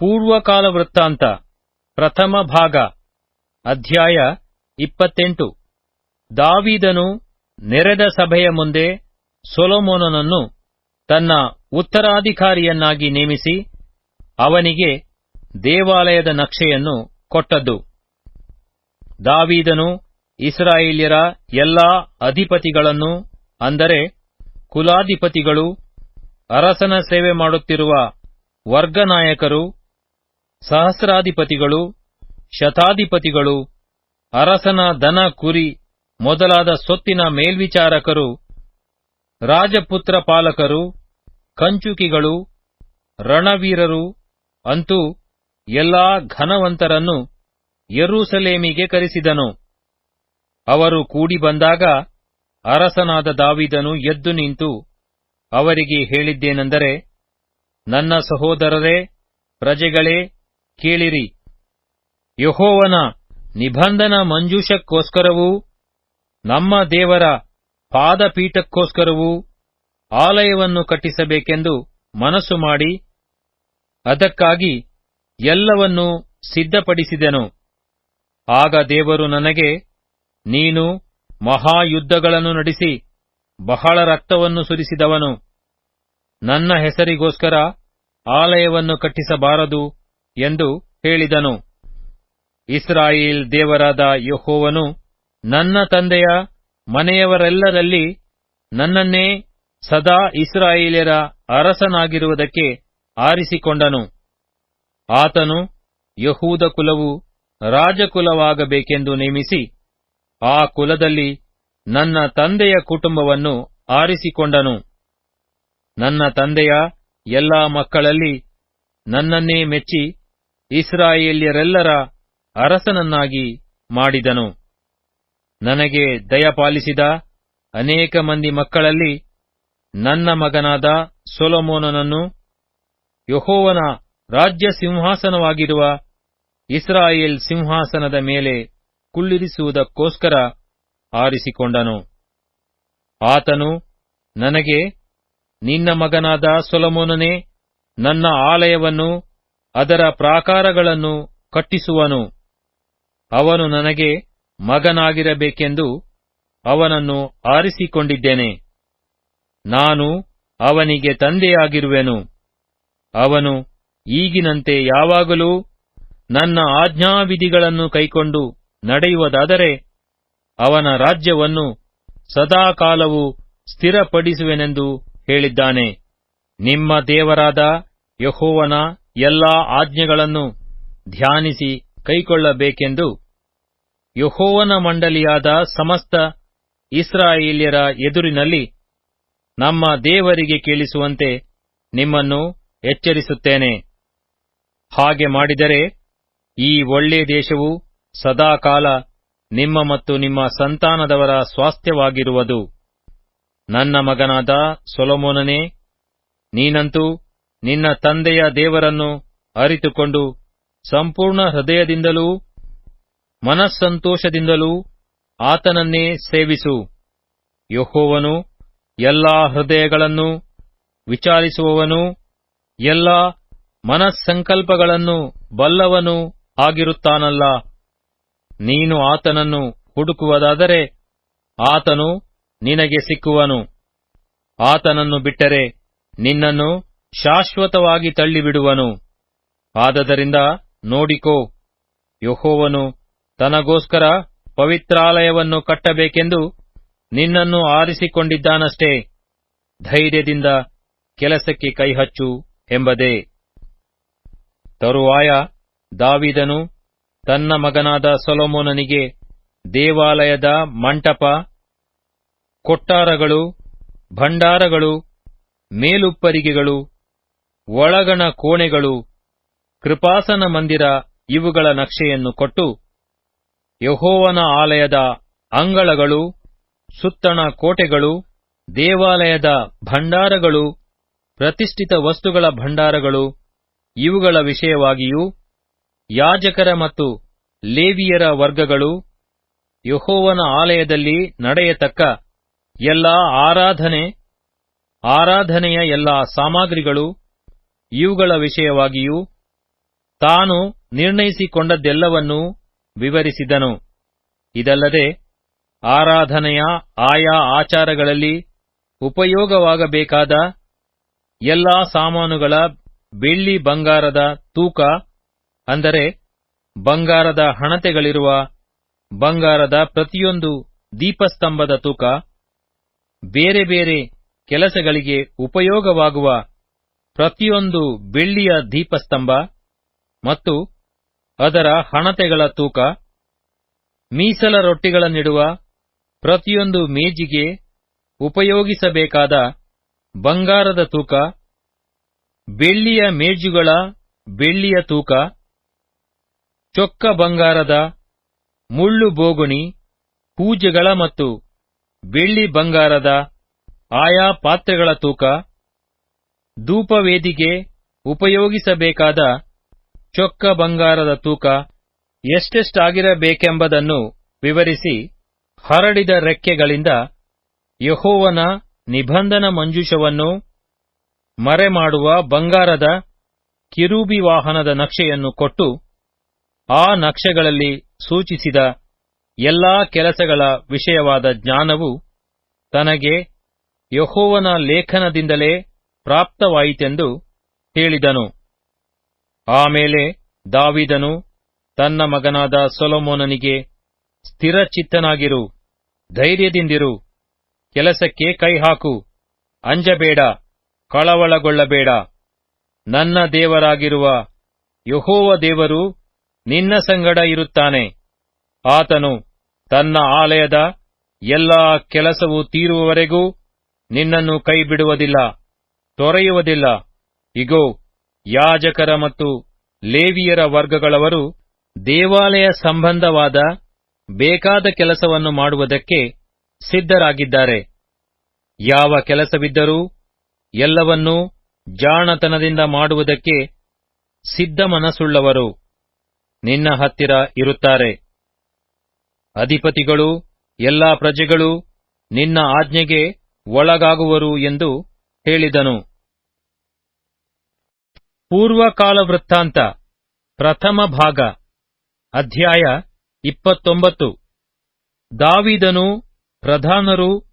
ಪೂರ್ವಕಾಲ ವೃತ್ತಾಂತ ಪ್ರಥಮ ಭಾಗ. ಅಧ್ಯಾಯ ಇಪ್ಪತ್ತೆಂಟು. ದಾವಿದನು ನೆರೆದ ಸಭೆಯ ಮುಂದೆ ಸೊಲೊಮೋನನನ್ನು ತನ್ನ ಉತ್ತರಾಧಿಕಾರಿಯನ್ನಾಗಿ ನೇಮಿಸಿ ಅವನಿಗೆ ದೇವಾಲಯದ ನಕ್ಷೆಯನ್ನು ಕೊಟ್ಟದ್ದು. ದಾವೀದನು ಇಸ್ರಾಯೇಲ್ಯರ ಎಲ್ಲಾ ಅಧಿಪತಿಗಳನ್ನು, ಅಂದರೆ ಕುಲಾಧಿಪತಿಗಳು, ಅರಸನ ಸೇವೆ ಮಾಡುತ್ತಿರುವ ವರ್ಗನಾಯಕರು ಸಹಸ್ರಾಧಿಪತಿಗಳು, ಶತಾಧಿಪತಿಗಳು, ಅರಸನ ದನ ಕುರಿ ಮೊದಲಾದ ಸೊತ್ತಿನ ಮೇಲ್ವಿಚಾರಕರು, ರಾಜಪುತ್ರ ಪಾಲಕರು, ಕಂಚುಕಿಗಳು, ರಣವೀರರು ಅಂತೂ ಎಲ್ಲಾ ಘನವಂತರನ್ನು ಯರೂಸಲೇಮಿಗೆ ಕರೆಸಿದನು. ಅವರು ಕೂಡಿ ಬಂದಾಗ ಅರಸನಾದ ದಾವಿದನು ಎದ್ದು ನಿಂತು ಅವರಿಗೆ ಹೇಳಿದ್ದೇನೆಂದರೆ, ನನ್ನ ಸಹೋದರರೇ, ಪ್ರಜೆಗಳೇ ಕೇಳಿರಿ. ಯಹೋವನ ನಿಬಂಧನ ಮಂಜೂಷಕ್ಕೋಸ್ಕರವೂ, ನಮ್ಮ ದೇವರ ಪಾದಪೀಠಕ್ಕೋಸ್ಕರವೂ ಆಲಯವನ್ನು ಕಟ್ಟಿಸಬೇಕೆಂದು ಮನಸ್ಸು ಮಾಡಿ, ಅದಕ್ಕಾಗಿ ಎಲ್ಲವನ್ನೂ ಸಿದ್ಧಪಡಿಸಿದೆನು. ಆಗ ದೇವರು ನನಗೆ, ನೀನು ಮಹಾಯುದ್ಧಗಳನ್ನು ನಡೆಸಿ ಬಹಳ ರಕ್ತವನ್ನು ಸುರಿಸಿದವನು. ನನ್ನ ಹೆಸರಿಗೋಸ್ಕರ ಆಲಯವನ್ನು ಕಟ್ಟಿಸಬಾರದು. ಎಂದು ಹೇಳಿದನು. ಇಸ್ರಾಯೇಲ್ ದೇವರಾದ ಯಹೋವನು, ನನ್ನ ತಂದೆಯ ಮನೆಯವರೆಲ್ಲರಲ್ಲಿ ನನ್ನನ್ನೇ ಸದಾ ಇಸ್ರಾಯೇಲರ ಅರಸನಾಗಿರುವುದಕ್ಕೆ ಆರಿಸಿಕೊಂಡನು. ಆತನು ಯಹೂದ ಕುಲವು ರಾಜಕುಲವಾಗಬೇಕೆಂದು ನೇಮಿಸಿ, ಆ ಕುಲದಲ್ಲಿ ನನ್ನ ತಂದೆಯ ಕುಟುಂಬವನ್ನು ಆರಿಸಿಕೊಂಡನು. ನನ್ನ ತಂದೆಯ ಎಲ್ಲಾ ಮಕ್ಕಳಲ್ಲಿ ನನ್ನನ್ನೇ ಮೆಚ್ಚಿ ಇಸ್ರಾಯೇಲ್ಯರೆಲ್ಲರ ಅರಸನನ್ನಾಗಿ ಮಾಡಿದನು. ನನಗೆ ದಯಪಾಲಿಸಿದ ಅನೇಕ ಮಂದಿ ಮಕ್ಕಳಲ್ಲಿ ನನ್ನ ಮಗನಾದ ಸೊಲೊಮೋನನನ್ನು ಯಹೋವನ ರಾಜ್ಯ ಸಿಂಹಾಸನವಾಗಿರುವ ಇಸ್ರಾಯೇಲ್ ಸಿಂಹಾಸನದ ಮೇಲೆ ಕುಳ್ಳಿರಿಸುವುದಕ್ಕೋಸ್ಕರ ಆರಿಸಿಕೊಂಡನು. ಆತನು ನನಗೆ, ನಿನ್ನ ಮಗನಾದ ಸೊಲಮೋನನೇ, ನನ್ನ ಆಲಯವನ್ನು ಅದರ ಪ್ರಾಕಾರಗಳನ್ನು ಕಟ್ಟಿಸುವನು. ಅವನು ನನಗೆ ಮಗನಾಗಿರಬೇಕೆಂದು ಅವನನ್ನು ಆರಿಸಿಕೊಂಡಿದ್ದೇನೆ. ನಾನು ಅವನಿಗೆ ತಂದೆಯಾಗಿರುವೆನು. ಅವನು ಈಗಿನಂತೆ ಯಾವಾಗಲೂ ನನ್ನ ಆಜ್ಞಾವಿಧಿಗಳನ್ನು ಕೈಕೊಂಡು ನಡೆಯುವುದಾದರೆ ಅವನ ರಾಜ್ಯವನ್ನು ಸದಾಕಾಲವು ಸ್ಥಿರಪಡಿಸುವೆನೆಂದು ಹೇಳಿದ್ದಾನೆ. ನಿಮ್ಮ ದೇವರಾದ ಯಹೋವನ ಎಲ್ಲಾ ಆಜ್ಞೆಗಳನ್ನು ಧ್ಯಾನಿಸಿ ಕೈಕೊಳ್ಳಬೇಕೆಂದು ಯಹೋವನ ಮಂಡಲಿಯಾದ ಸಮಸ್ತ ಇಸ್ರಾಯೇಲ್ಯರ ಎದುರಿನಲ್ಲಿ ನಮ್ಮ ದೇವರಿಗೆ ಕೇಳಿಸುವಂತೆ ನಿಮ್ಮನ್ನು ಎಚ್ಚರಿಸುತ್ತೇನೆ. ಹಾಗೆ ಮಾಡಿದರೆ ಈ ಒಳ್ಳೆ ದೇಶವು ಸದಾಕಾಲ ನಿಮ್ಮ ಮತ್ತು ನಿಮ್ಮ ಸಂತಾನದವರ ಸ್ವಾಸ್ಥ್ಯವಾಗಿರುವುದು. ನನ್ನ ಮಗನಾದ ಸೊಲೊಮೋನನೇ, ನೀನಂತೂ ನಿನ್ನ ತಂದೆಯ ದೇವರನ್ನು ಅರಿತುಕೊಂಡು ಸಂಪೂರ್ಣ ಹೃದಯದಿಂದಲೂ ಮನಸ್ಸಂತೋಷದಿಂದಲೂ ಆತನನ್ನೇ ಸೇವಿಸು. ಯಹೋವನು ಎಲ್ಲಾ ಹೃದಯಗಳನ್ನು ವಿಚಾರಿಸುವವನು, ಎಲ್ಲಾ ಮನಸ್ಸಂಕಲ್ಪಗಳನ್ನು ಬಲ್ಲವನು ಆಗಿರುತ್ತಾನಲ್ಲ. ನೀನು ಆತನನ್ನು ಹುಡುಕುವುದಾದರೆ ಆತನು ನಿನಗೆ ಸಿಕ್ಕುವನು. ಆತನನ್ನು ಬಿಟ್ಟರೆ ನಿನ್ನನ್ನು ಶಾಶ್ವತವಾಗಿ ತಳ್ಳಿಬಿಡುವನು. ಆದದರಿಂದ ನೋಡಿಕೋ, ಯಹೋವನು ತನಗೋಸ್ಕರ ಪವಿತ್ರಾಲಯವನ್ನು ಕಟ್ಟಬೇಕೆಂದು ನಿನ್ನನ್ನು ಆರಿಸಿಕೊಂಡಿದ್ದಾನಷ್ಟೇ. ಧೈರ್ಯದಿಂದ ಕೆಲಸಕ್ಕೆ ಕೈಹಚ್ಚು ಎಂಬದೆ. ತರುವಾಯ ದಾವಿದನು ತನ್ನ ಮಗನಾದ ಸೊಲೊಮೋನನಿಗೆ ದೇವಾಲಯದ ಮಂಟಪ, ಕೊಟ್ಟಾರಗಳು, ಭಂಡಾರಗಳು, ಮೇಲುಪ್ಪರಿಗೆಗಳು ಒಳಗಣ ಕೋಣೆಗಳು, ಕೃಪಾಸನ ಮಂದಿರ ಇವುಗಳ ನಕ್ಷೆಯನ್ನು ಕೊಟ್ಟು, ಯಹೋವನ ಆಲಯದ ಅಂಗಳಗಳು, ಸುತ್ತಣ ಕೋಟೆಗಳು, ದೇವಾಲಯದ ಭಂಡಾರಗಳು, ಪ್ರತಿಷ್ಠಿತ ವಸ್ತುಗಳ ಭಂಡಾರಗಳು, ಇವುಗಳ ವಿಷಯವಾಗಿಯೂ ಯಾಜಕರ ಮತ್ತು ಲೇವಿಯರ ವರ್ಗಗಳು ಯಹೋವನ ಆಲಯದಲ್ಲಿ ನಡೆಯತಕ್ಕ ಎಲ್ಲಾ ಆರಾಧನೆ, ಆರಾಧನೆಯ ಎಲ್ಲಾ ಸಾಮಗ್ರಿಗಳು ಇವುಗಳ ವಿಷಯವಾಗಿಯೂ ತಾನು ನಿರ್ಣಯಿಸಿಕೊಂಡದ್ದೆಲ್ಲವನ್ನೂ ವಿವರಿಸಿದನು. ಇದಲ್ಲದೆ ಆರಾಧನೆಯ ಆಯಾ ಆಚಾರಗಳಲ್ಲಿ ಉಪಯೋಗವಾಗಬೇಕಾದ ಎಲ್ಲಾ ಸಾಮಾನುಗಳ ಬೆಳ್ಳಿ ಬಂಗಾರದ ತೂಕ, ಅಂದರೆ ಬಂಗಾರದ ಹಣತೆಗಳಿರುವ ಬಂಗಾರದ ಪ್ರತಿಯೊಂದು ದೀಪಸ್ತಂಭದ ತೂಕ, ಬೇರೆ ಬೇರೆ ಕೆಲಸಗಳಿಗೆ ಉಪಯೋಗವಾಗುವ ಪ್ರತಿಯೊಂದು ಬೆಳ್ಳಿಯ ದೀಪಸ್ತಂಭ ಮತ್ತು ಅದರ ಹಣತೆಗಳ ತೂಕ, ಮೀಸಲ ರೊಟ್ಟಿಗಳನ್ನಿಡುವ ಪ್ರತಿಯೊಂದು ಮೇಜಿಗೆ ಉಪಯೋಗಿಸಬೇಕಾದ ಬಂಗಾರದ ತೂಕ, ಬೆಳ್ಳಿಯ ಮೇಜುಗಳ ಬೆಳ್ಳಿಯ ತೂಕ, ಚೊಕ್ಕ ಬಂಗಾರದ ಮುಳ್ಳು ಬೋಗುಣಿ, ಪೂಜೆಗಳ ಮತ್ತು ಬೆಳ್ಳಿ ಬಂಗಾರದ ಆಯಾ ಪಾತ್ರೆಗಳ ತೂಕ ಧೂಪವೇದಿಗೆ ಉಪಯೋಗಿಸಬೇಕಾದ ಚೊಕ್ಕ ಬಂಗಾರದ ತೂಕ ಎಷ್ಟೆಷ್ಟಾಗಿರಬೇಕೆಂಬುದನ್ನು ವಿವರಿಸಿ ಹರಡಿದ ರೆಕ್ಕೆಗಳಿಂದ ಯಹೋವನ ನಿಬಂಧನ ಮಂಜೂಷವನ್ನು ಮರೆಮಾಡುವ ಬಂಗಾರದ ಕಿರುಬಿ ವಾಹನದ ನಕ್ಷೆಯನ್ನು ಕೊಟ್ಟು ಆ ನಕ್ಷೆಗಳಲ್ಲಿ ಸೂಚಿಸಿದ ಎಲ್ಲಾ ಕೆಲಸಗಳ ವಿಷಯವಾದ ಜ್ಞಾನವು ತನಗೆ ಯಹೋವನ ಲೇಖನದಿಂದಲೇ ಪ್ರಾಪ್ತವಾಯಿತೆಂದು ಹೇಳಿದನು. ಆಮೇಲೆ ದಾವಿದನು ತನ್ನ ಮಗನಾದ ಸೊಲೊಮೋನನಿಗೆ, ಸ್ಥಿರಚಿತ್ತನಾಗಿರು, ಧೈರ್ಯದಿಂದಿರು, ಕೆಲಸಕ್ಕೆ ಕೈಹಾಕು, ಅಂಜಬೇಡ, ಕಳವಳಗೊಳ್ಳಬೇಡ, ನನ್ನ ದೇವರಾಗಿರುವ ಯಹೋವ ದೇವರು ನಿನ್ನ ಸಂಗಡ ಇರುತ್ತಾನೆ. ಆತನು ತನ್ನ ಆಲಯದ ಎಲ್ಲಾ ಕೆಲಸವು ತೀರುವವರೆಗೂ ನಿನ್ನನ್ನು ಕೈಬಿಡುವುದಿಲ್ಲ. ತೊರೆಯುವುದಿಲ್ಲ. ಇಗೋ, ಯಾಜಕರ ಮತ್ತು ಲೇವಿಯರ ವರ್ಗಗಳವರು ದೇವಾಲಯ ಸಂಬಂಧವಾದ ಬೇಕಾದ ಕೆಲಸವನ್ನು ಮಾಡುವುದಕ್ಕೆ ಸಿದ್ಧರಾಗಿದ್ದಾರೆ. ಯಾವ ಕೆಲಸವಿದ್ದರೂ ಎಲ್ಲವನ್ನೂ ಜಾಣತನದಿಂದ ಮಾಡುವುದಕ್ಕೆ ಸಿದ್ಧ ಮನಸ್ಸುಳ್ಳವರು ನಿನ್ನ ಹತ್ತಿರ ಇರುತ್ತಾರೆ. ಅಧಿಪತಿಗಳು, ಎಲ್ಲಾ ಪ್ರಜೆಗಳು ನಿನ್ನ ಆಜ್ಞೆಗೆ ಒಳಗಾಗುವರು ಎಂದು ಹೇಳಿದನು. ಪೂರ್ವಕಾಲ ವೃತ್ತಾಂತ ಪ್ರಥಮ ಭಾಗ, ಅಧ್ಯಾಯ ಇಪ್ಪತ್ತೊಂಬತ್ತು. ದಾವಿದನು ಪ್ರಧಾನರು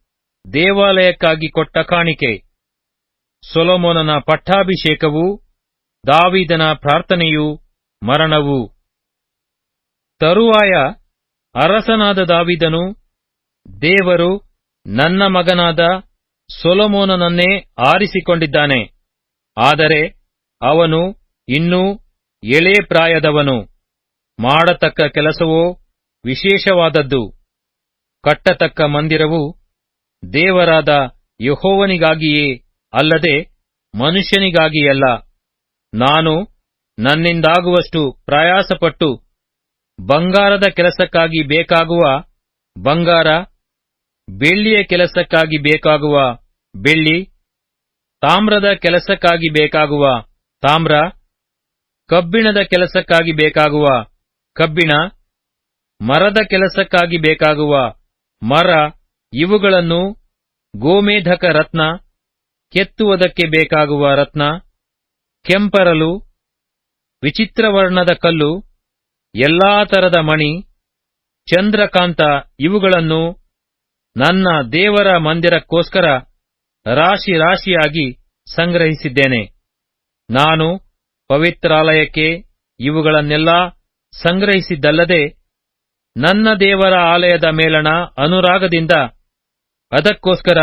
ದೇವಾಲಯಕ್ಕಾಗಿ ಕೊಟ್ಟ ಕಾಣಿಕೆ. ಸೊಲೊಮೋನನ ಪಟ್ಟಾಭಿಷೇಕವು ದಾವಿದನ ಪ್ರಾರ್ಥನೆಯು ಮರಣವು. ತರುವಾಯ ಅರಸನಾದ ದಾವಿದನು, ದೇವರು ನನ್ನ ಮಗನಾದ ಸೊಲೊಮೋನನನ್ನೇ ಆರಿಸಿಕೊಂಡಿದ್ದಾನೆ. ಆದರೆ ಅವನು ಇನ್ನೂ ಎಳೆ ಪ್ರಾಯದವನು. ಮಾಡತಕ್ಕ ಕೆಲಸವೋ ವಿಶೇಷವಾದದ್ದು. ಕಟ್ಟತಕ್ಕ ಮಂದಿರವು ದೇವರಾದ ಯಹೋವನಿಗಾಗಿಯೇ ಅಲ್ಲದೆ ಮನುಷ್ಯನಿಗಾಗಿಯಲ್ಲ. ನಾನು ನನ್ನಿಂದಾಗುವಷ್ಟು ಪ್ರಯಾಸಪಟ್ಟು ಬಂಗಾರದ ಕೆಲಸಕ್ಕಾಗಿ ಬೇಕಾಗುವ ಬಂಗಾರ, ಬೆಳ್ಳಿಯ ಕೆಲಸಕ್ಕಾಗಿ ಬೇಕಾಗುವ ಬೆಳ್ಳಿ, ತಾಮ್ರದ ಕೆಲಸಕ್ಕಾಗಿ ಬೇಕಾಗುವ ತಾಮ್ರ, ಕಬ್ಬಿಣದ ಕೆಲಸಕ್ಕಾಗಿ ಬೇಕಾಗುವ ಕಬ್ಬಿಣ, ಮರದ ಕೆಲಸಕ್ಕಾಗಿ ಬೇಕಾಗುವ ಮರ, ಇವುಗಳನ್ನು ಗೋಮೇಧಕ ರತ್ನ, ಕೆತ್ತುವುದಕ್ಕೆ ಬೇಕಾಗುವ ರತ್ನ, ಕೆಂಪರಲು, ವಿಚಿತ್ರವರ್ಣದ ಕಲ್ಲು, ಎಲ್ಲಾ ತರದ ಮಣಿ, ಚಂದ್ರಕಾಂತ ಇವುಗಳನ್ನು ನನ್ನ ದೇವರ ಮಂದಿರಕ್ಕೋಸ್ಕರ ರಾಶಿ ರಾಶಿಯಾಗಿ ಸಂಗ್ರಹಿಸಿದ್ದೇನೆ. ನಾನು ಪವಿತ್ರಾಲಯಕ್ಕೆ ಇವುಗಳನ್ನೆಲ್ಲ ಸಂಗ್ರಹಿಸಿದ್ದಲ್ಲದೆ ನನ್ನ ದೇವರ ಆಲಯದ ಮೇಲಣ ಅನುರಾಗದಿಂದ, ಅದಕ್ಕೋಸ್ಕರ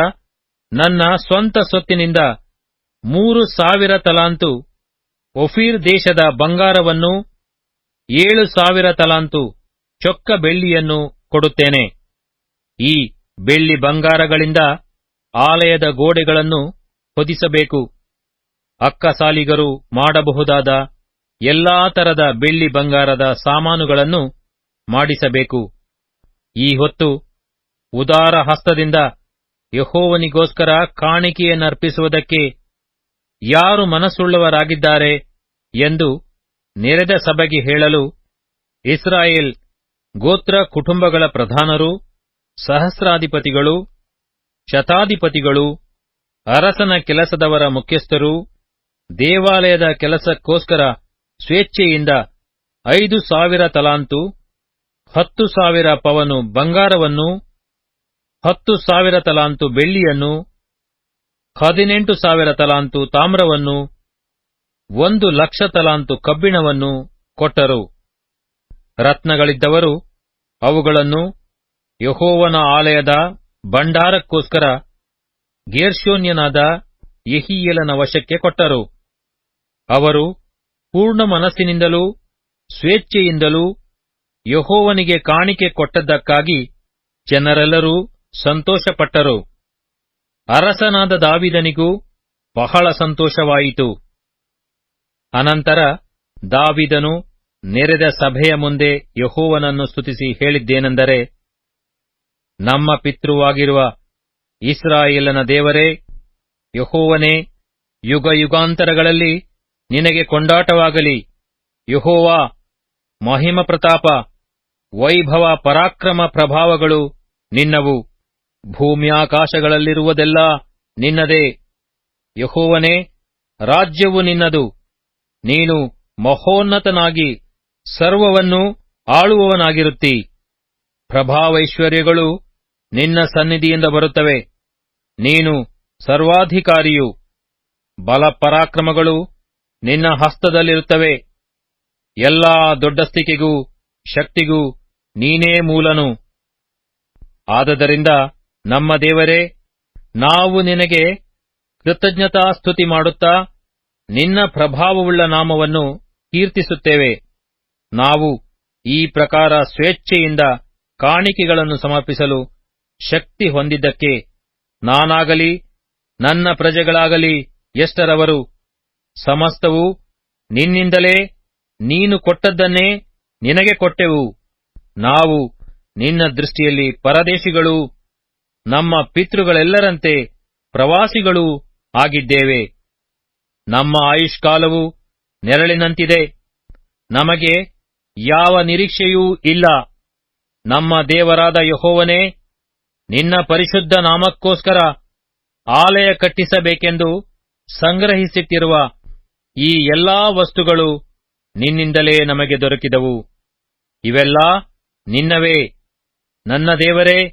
ನನ್ನ ಸ್ವಂತ ಸೊತ್ತಿನಿಂದ ಮೂರು ಸಾವಿರ ತಲಾಂತು ಒಫೀರ್ ದೇಶದ ಬಂಗಾರವನ್ನು, ಏಳು ಸಾವಿರ ತಲಾಂತು ಚೊಕ್ಕ ಬೆಳ್ಳಿಯನ್ನು ಕೊಡುತ್ತೇನೆ. ಈ ಬೆಳ್ಳಿ ಬಂಗಾರಗಳಿಂದ ಆಲಯದ ಗೋಡೆಗಳನ್ನು ಹೊದಿಸಬೇಕು. ಅಕ್ಕಸಾಲಿಗರು ಮಾಡಬಹುದಾದ ಎಲ್ಲಾ ತರದ ಬೆಳ್ಳಿ ಬಂಗಾರದ ಸಾಮಾನುಗಳನ್ನು ಮಾಡಿಸಬೇಕು. ಈ ಹೊತ್ತು ಉದಾರ ಹಸ್ತದಿಂದ ಯಹೋವನಿಗೋಸ್ಕರ ಕಾಣಿಕೆಯನ್ನರ್ಪಿಸುವುದಕ್ಕೆ ಯಾರು ಮನಸ್ಸುಳ್ಳವರಾಗಿದ್ದಾರೆ ಎಂದು ನೆರೆದ ಸಭೆಗೆ ಹೇಳಲು ಇಸ್ರಾಯೇಲ್ ಗೋತ್ರ ಕುಟುಂಬಗಳ ಪ್ರಧಾನರು, ಸಹಸ್ರಾಧಿಪತಿಗಳು, ಶತಾಧಿಪತಿಗಳು, ಅರಸನ ಕೆಲಸದವರ ಮುಖ್ಯಸ್ಥರು ದೇವಾಲಯದ ಕೆಲಸಕ್ಕೋಸ್ಕರ ಸ್ವೇಚ್ಛೆಯಿಂದ ಐದು ಸಾವಿರ ತಲಾಂತು, ಹತ್ತು ಸಾವಿರ ಪವನು ಬಂಗಾರವನ್ನು, ಹತ್ತು ಸಾವಿರ ತಲಾಂತು ಬೆಳ್ಳಿಯನ್ನು, ಹದಿನೆಂಟು ಸಾವಿರ ತಲಾಂತು ತಾಮ್ರವನ್ನು, ಒಂದು ಲಕ್ಷ ತಲಾಂತು ಕಬ್ಬಿಣವನ್ನು ಕೊಟ್ಟರು. ರತ್ನಗಳಿದ್ದವರು ಅವುಗಳನ್ನು ಯಹೋವನ ಆಲಯದ ಭಂಡಾರಕ್ಕೋಸ್ಕರ ಗೇರ್ಶೋನ್ಯನಾದ ಯಹಿಯಲನ ವಶಕ್ಕೆ ಕೊಟ್ಟರು. ಅವರು ಪೂರ್ಣ ಮನಸ್ಸಿನಿಂದಲೂ, ಸ್ವೇಚ್ಛೆಯಿಂದಲೂ ಯಹೋವನಿಗೆ ಕಾಣಿಕೆ ಕೊಟ್ಟದ್ದಕ್ಕಾಗಿ ಜನರೆಲ್ಲರೂ ಸಂತೋಷಪಟ್ಟರು. ಅರಸನಾದ ದಾವಿದನಿಗೂ ಬಹಳ ಸಂತೋಷವಾಯಿತು. ಅನಂತರ ದಾವಿದನು ನೆರೆದ ಸಭೆಯ ಮುಂದೆ ಯಹೋವನನ್ನು ಸ್ತುತಿಸಿ ಹೇಳಿದ್ದೇನೆಂದರೆ, ನಮ್ಮ ಪಿತೃವಾಗಿರುವ ಇಸ್ರಾಯೇಲನ ದೇವರೇ, ಯಹೋವನೇ ಯುಗ ಯುಗಾಂತರಗಳಲ್ಲಿ ನಿನಗೆ ಕೊಂಡಾಟವಾಗಲಿ. ಯಹೋವಾ ಮಹಿಮ ಪ್ರತಾಪ ವೈಭವ, ಪರಾಕ್ರಮ ಪ್ರಭಾವಗಳು ನಿನ್ನವು. ಭೂಮ್ಯಾಕಾಶಗಳಲ್ಲಿರುವುದೆಲ್ಲ ನಿನ್ನದೇ. ಯಹೋವನೇ, ರಾಜ್ಯವು ನಿನ್ನದು. ನೀನು ಮಹೋನ್ನತನಾಗಿ ಸರ್ವವನ್ನು ಆಳುವವನಾಗಿರುತ್ತಿ. ಪ್ರಭಾವೈಶ್ವರ್ಯಗಳು ನಿನ್ನ ಸನ್ನಿಧಿಯಿಂದ ಬರುತ್ತವೆ. ನೀನು ಸರ್ವಾಧಿಕಾರಿಯು. ಬಲಪರಾಕ್ರಮಗಳು ನಿನ್ನ ಹಸ್ತದಲ್ಲಿರುತ್ತವೆ. ಎಲ್ಲಾ ದೊಡ್ಡಸ್ತಿಕೆಗೂ ಶಕ್ತಿಗೂ ನೀನೇ ಮೂಲನು. ಆದದರಿಂದ ನಮ್ಮ ದೇವರೇ, ನಾವು ನಿನಗೆ ಕೃತಜ್ಞತಾ ಸ್ತುತಿ ಮಾಡುತ್ತಾ, ನಿನ್ನ ಪ್ರಭಾವವುಳ್ಳ ನಾಮವನ್ನು ಕೀರ್ತಿಸುತ್ತೇವೆ. ನಾವು ಈ ಪ್ರಕಾರ ಸ್ವೇಚ್ಛೆಯಿಂದ ಕಾಣಿಕೆಗಳನ್ನು ಸಮರ್ಪಿಸಲು ಶಕ್ತಿ ಹೊಂದಿದ್ದಕ್ಕೆ ನಾನಾಗಲಿ, ನನ್ನ ಪ್ರಜೆಗಳಾಗಲಿ ಎಷ್ಟರವರು ಸಮಸ್ತವು ನಿನ್ನಿಂದಲೇ ನೀನು ಕೊಟ್ಟದ್ದನ್ನೇ ನಿನಗೆ ಕೊಟ್ಟೆವು. ನಾವು ನಿನ್ನ ದೃಷ್ಟಿಯಲ್ಲಿ ಪರದೇಶಿಗಳು ನಮ್ಮ ಪಿತೃಗಳೆಲ್ಲರಂತೆ ಪ್ರವಾಸಿಗಳು ಆಗಿದ್ದೇವೆ. ನಮ್ಮ ಆಯುಷ್ಕಾಲವು ನೆರಳಿನಂತಿದೆ. ನಮಗೆ ಯಾವ ನಿರೀಕ್ಷೆಯೂ ಇಲ್ಲ. ನಮ್ಮ ದೇವರಾದ ಯಹೋವನೇ, ನಿನ್ನ ಪರಿಶುದ್ಧ ನಾಮಕ್ಕೋಸ್ಕರ ಆಲಯ ಕಟ್ಟಿಸಬೇಕೆಂದು ಸಂಗ್ರಹಿಸಿಟ್ಟಿರುವ ಈ ಎಲ್ಲಾ ವಸ್ತುಗಳು ನಿನ್ನಿಂದಲೇ ನಮಗೆ ದೊರಕಿದವು. ಇವೆಲ್ಲ ನಿನ್ನವೇ. ನನ್ನ ದೇವರೇ,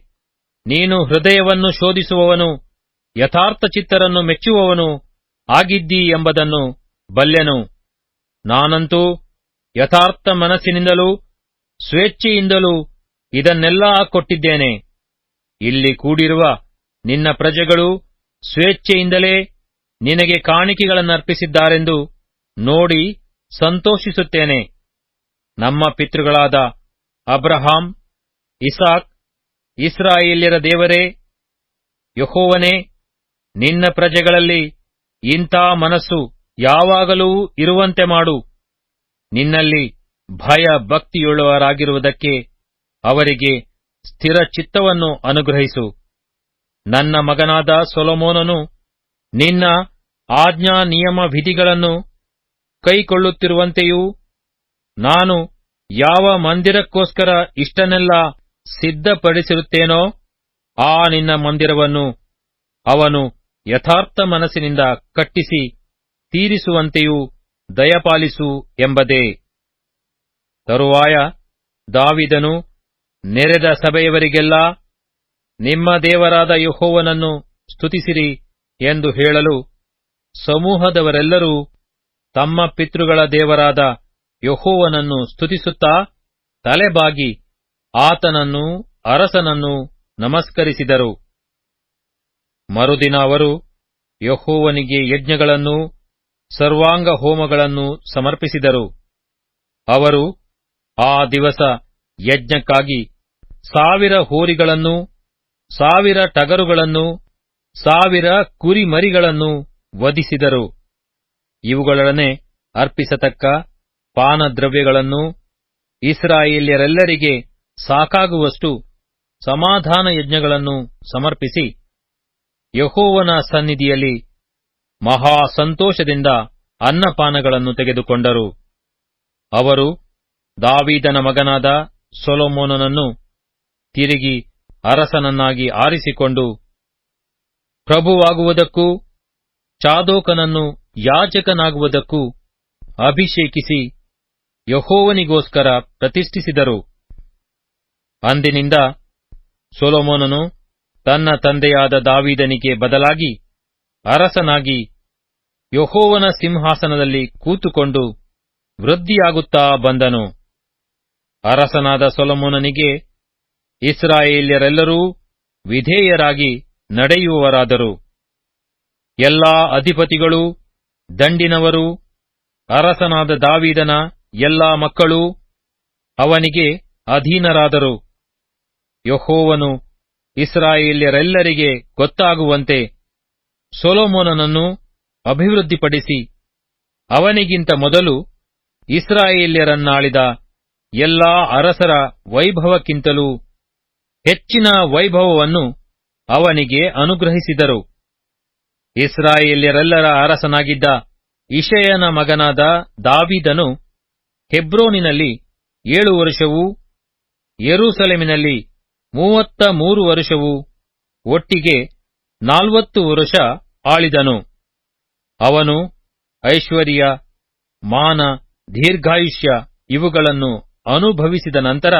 ನೀನು ಹೃದಯವನ್ನು ಶೋಧಿಸುವವನು, ಯಥಾರ್ಥ ಚಿತ್ತರನ್ನು ಮೆಚ್ಚುವವನು ಆಗಿದ್ದೀ ಎಂಬುದನ್ನು ಬಲ್ಲೆನು. ನಾನಂತೂ ಯಥಾರ್ಥ ಮನಸ್ಸಿನಿಂದಲೂ ಸ್ವೇಚ್ಛೆಯಿಂದಲೂ ಇದನ್ನೆಲ್ಲ ಕೊಟ್ಟಿದ್ದೇನೆ. ಇಲ್ಲಿ ಕೂಡಿರುವ ನಿನ್ನ ಪ್ರಜೆಗಳು ಸ್ವೇಚ್ಛೆಯಿಂದಲೇ ನಿನಗೆ ಕಾಣಿಕೆಗಳನ್ನರ್ಪಿಸಿದ್ದಾರೆಂದು ನೋಡಿ ಸಂತೋಷಿಸುತ್ತೇನೆ. ನಮ್ಮ ಪಿತೃಗಳಾದ ಅಬ್ರಹಾಂ, ಇಸಾಕ್, ಇಸ್ರಾಯೇಲ್ಯರ ದೇವರೇ, ಯಹೋವನೇ, ನಿನ್ನ ಪ್ರಜೆಗಳಲ್ಲಿ ಇಂಥ ಮನಸ್ಸು ಯಾವಾಗಲೂ ಇರುವಂತೆ ಮಾಡು. ನಿನ್ನಲ್ಲಿ ಭಯ ಭಕ್ತಿಯುಳ್ಳವರಾಗಿರುವುದಕ್ಕೆ ಅವರಿಗೆ ಸ್ಥಿರ ಚಿತ್ತವನ್ನು ಅನುಗ್ರಹಿಸು. ನನ್ನ ಮಗನಾದ ಸೊಲೊಮೋನನು ನಿನ್ನ ಆಜ್ಞಾ ನಿಯಮ ವಿಧಿಗಳನ್ನು ಕೈಕೊಳ್ಳುತ್ತಿರುವಂತೆಯೂ ನಾನು ಯಾವ ಮಂದಿರಕ್ಕೋಸ್ಕರ ಇಷ್ಟನ್ನೆಲ್ಲ ಸಿದ್ಧಪಡಿಸಿರುತ್ತೇನೋ ಆ ನಿನ್ನ ಮಂದಿರವನ್ನು ಅವನು ಯಥಾರ್ಥ ಮನಸ್ಸಿನಿಂದ ಕಟ್ಟಿಸಿ ತೀರಿಸುವಂತೆಯೂ ದಯಪಾಲಿಸು ಎಂಬದೇ. ತರುವಾಯ ದಾವಿದನು ನೆರೆದ ಸಭೆಯವರಿಗೆಲ್ಲ, ನಿಮ್ಮ ದೇವರಾದ ಯಹೋವನನ್ನು ಸ್ತುತಿಸಿರಿ ಎಂದು ಹೇಳಲು ಸಮೂಹದವರೆಲ್ಲರೂ ತಮ್ಮ ಪಿತೃಗಳ ದೇವರಾದ ಯಹೋವನನ್ನು ಸ್ತುತಿಸುತ್ತಾ ತಲೆಬಾಗಿ ಆತನನ್ನು, ಅರಸನನ್ನು ನಮಸ್ಕರಿಸಿದರು. ಮರುದಿನ ಅವರು ಯಹೋವನಿಗೆ ಯಜ್ಞಗಳನ್ನು, ಸರ್ವಾಂಗ ಹೋಮಗಳನ್ನು ಸಮರ್ಪಿಸಿದರು. ಅವರು ಆ ದಿವಸ ಯಜ್ಞಕ್ಕಾಗಿ ಸಾವಿರ ಹೋರಿಗಳನ್ನು, ಸಾವಿರ ಟಗರುಗಳನ್ನು, ಸಾವಿರ ಕುರಿಮರಿಗಳನ್ನು ವಧಿಸಿದರು. ಇವುಗಳೊಡನೆ ಅರ್ಪಿಸತಕ್ಕ ಪಾನದ್ರವ್ಯಗಳನ್ನು ಇಸ್ರಾಯೇಲ್ಯರೆಲ್ಲರಿಗೆ ಸಾಕಾಗುವಷ್ಟು ಸಮಾಧಾನ ಯಜ್ಞಗಳನ್ನು ಸಮರ್ಪಿಸಿ. ಯಹೋವನ ಸನ್ನಿಧಿಯಲ್ಲಿ ಮಹಾ ಸಂತೋಷದಿಂದ ಅನ್ನಪಾನಗಳನ್ನು ತೆಗೆದುಕೊಂಡರು. ಅವರು ದಾವೀದನ ಮಗನಾದ ಸೊಲೊಮೋನನನ್ನು ತಿರುಗಿ ಅರಸನನ್ನಾಗಿ ಆರಿಸಿಕೊಂಡು ಪ್ರಭುವಾಗುವುದಕ್ಕೂ ಚಾದೋಕನನ್ನು ಯಾಜಕನಾಗುವುದಕ್ಕೂ ಅಭಿಷೇಕಿಸಿ ಯಹೋವನಿಗೋಸ್ಕರ ಪ್ರತಿಷ್ಠಿಸಿದರು. ಅಂದಿನಿಂದ ಸೊಲೊಮೋನನು ತನ್ನ ತಂದೆಯಾದ ದಾವಿದನಿಗೆ ಬದಲಾಗಿ ಅರಸನಾಗಿ ಯಹೋವನ ಸಿಂಹಾಸನದಲ್ಲಿ ಕೂತುಕೊಂಡು ವೃದ್ಧಿಯಾಗುತ್ತಾ ಬಂದನು. ಅರಸನಾದ ಸೊಲಮೋನನಿಗೆ ಇಸ್ರಾಯೇಲ್ಯರೆಲ್ಲರೂ ವಿಧೇಯರಾಗಿ ನಡೆಯುವವರಾದರು. ಎಲ್ಲಾ ಅಧಿಪತಿಗಳು, ದಂಡಿನವರು, ಅರಸನಾದ ದಾವೀದನ ಎಲ್ಲಾ ಮಕ್ಕಳು, ಅವನಿಗೆ ಅಧೀನರಾದರು. ಯಹೋವನು ಇಸ್ರಾಯೇಲ್ಯರೆಲ್ಲರಿಗೆ ಗೊತ್ತಾಗುವಂತೆ ಸೊಲೋಮೋನನನ್ನು ಅಭಿವೃದ್ಧಿಪಡಿಸಿ, ಅವನಿಗಿಂತ ಮೊದಲು ಇಸ್ರಾಯೇಲ್ಯರನ್ನಾಳಿದ ಎಲ್ಲಾ ಅರಸರ ವೈಭವಕ್ಕಿಂತಲೂ ಹೆಚ್ಚಿನ ವೈಭವವನ್ನು ಅವನಿಗೆ ಅನುಗ್ರಹಿಸಿದರು. ಇಸ್ರಾಯೇಲ್ಯರೆಲ್ಲರ ಅರಸನಾಗಿದ್ದ ಇಷಯನ ಮಗನಾದ ದಾವಿದನು ಹೆಬ್ರೋನಿನಲ್ಲಿ ಏಳು ವರ್ಷವೂ, ಯೆರೂಸಲೇಮಿನಲ್ಲಿ ಮೂವತ್ತ ಮೂರು ವರ್ಷವೂ, ಒಟ್ಟಿಗೆ ನಾಲ್ವತ್ತು ವರುಷ ಆಳಿದನು. ಅವನು ಐಶ್ವರ್ಯ, ಮಾನ, ದೀರ್ಘಾಯುಷ್ಯ ಇವುಗಳನ್ನು ಅನುಭವಿಸಿದ ನಂತರ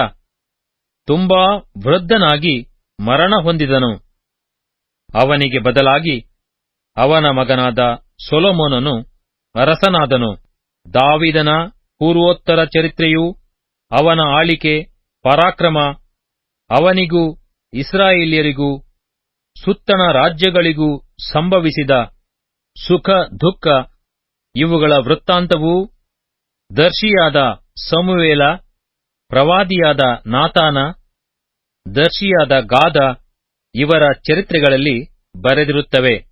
ತುಂಬಾ ವೃದ್ಧನಾಗಿ ಮರಣ ಹೊಂದಿದನು. ಅವನಿಗೆ ಬದಲಾಗಿ ಅವನ ಮಗನಾದ ಸೊಲೊಮೋನನು ಅರಸನಾದನು. ದಾವಿದನ ಪೂರ್ವೋತ್ತರ ಚರಿತ್ರೆಯು ಅವನ ಆಳಿಕೆ ಪರಾಕ್ರಮ, ಅವನಿಗೂ ಇಸ್ರಾಯೇಲಿಯರಿಗೂ, ಸುತ್ತಣ ರಾಜ್ಯಗಳಿಗೂ ಸಂಭವಿಸಿದ ಸುಖ, ದುಃಖ, ಇವುಗಳ ವೃತ್ತಾಂತವೂ ದರ್ಶಿಯಾದ ಸಮುವೇಲ, ಪ್ರವಾದಿಯಾದ ನಾತಾನ, ದರ್ಶಿಯಾದ ಗಾದ ಇವರ ಚರಿತ್ರೆಗಳಲ್ಲಿ ಬರೆದಿರುತ್ತವೆ.